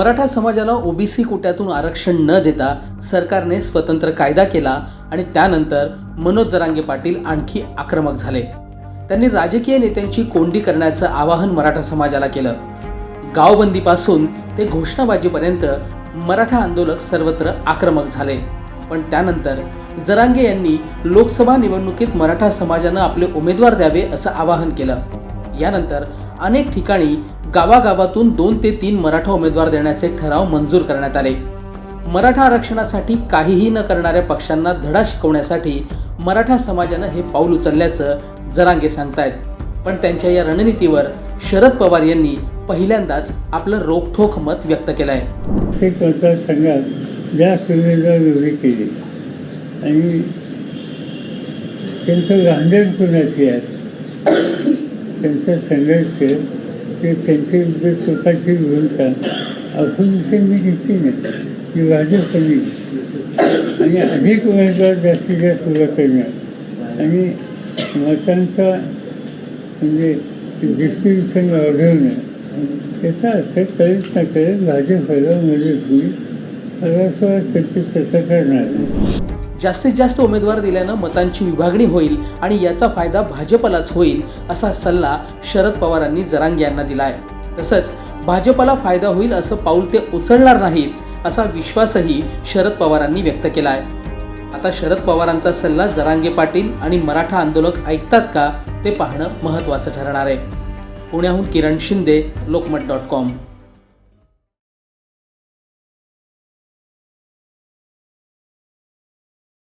मराठा समाजाला ओबीसी कोट्यातून आरक्षण न देता सरकारने स्वतंत्र कायदा केला आणि त्यानंतर मनोज जरांगे पाटील आणखी आक्रमक झाले. त्यांनी राजकीय नेत्यांची कोंडी करण्याचं आवाहन मराठा समाजाला केलं. गावबंदीपासून ते घोषणाबाजीपर्यंत मराठा आंदोलक सर्वत्र आक्रमक झाले. पण त्यानंतर जरांगे यांनी लोकसभा निवडणुकीत मराठा समाजानं आपले उमेदवार द्यावे असं आवाहन केलं. यानंतर अनेक ठिकाणी गावागावातून दोन ते तीन मराठा उमेदवार देण्याचे ठराव मंजूर करण्यात आले. मराठा आरक्षणासाठी काहीही न करणाऱ्या पक्षांना धडा शिकवण्यासाठी मराठा समाजानं हे पाऊल उचलल्याचं जरांगे सांगतायत. पण त्यांच्या या रणनीतीवर शरद पवार यांनी पहिल्यांदाच आपलं रोखठोक मत व्यक्त केलं आहे मतदारसंघात उभी केली. आणि त्यांचं रांधण कुणाची आहे त्यांचा संघर्ष ते त्यांची जे स्वतःची भूमिका अपोजिशनने घेतली नाही. की भाजपने आणि अधिक उमेदवार जास्तीत जास्त उभा करणार. आणि मतांचा म्हणजे डिस्ट्रीब्युशन वाढवणं त्याचा असं करत ना करत भाजपला मदत होईल मला असं वाटतं ते तसं करणार. जास्तीत जास्त उमेदवार दिल्यानं मतांची विभागणी होईल आणि याचा फायदा भाजपलाच होईल असा सल्ला शरद पवारांनी जरांगे यांना दिलाय. तसंच भाजपला फायदा होईल असं पाऊल ते उचलणार नाहीत असा विश्वासही शरद पवारांनी व्यक्त केलाय. आता शरद पवारांचा सल्ला जरांगे पाटील आणि मराठा आंदोलक ऐकतात का ते पाहणं महत्त्वाचं ठरणार आहे. पुण्याहून किरण शिंदे लोकमत डॉट कॉम.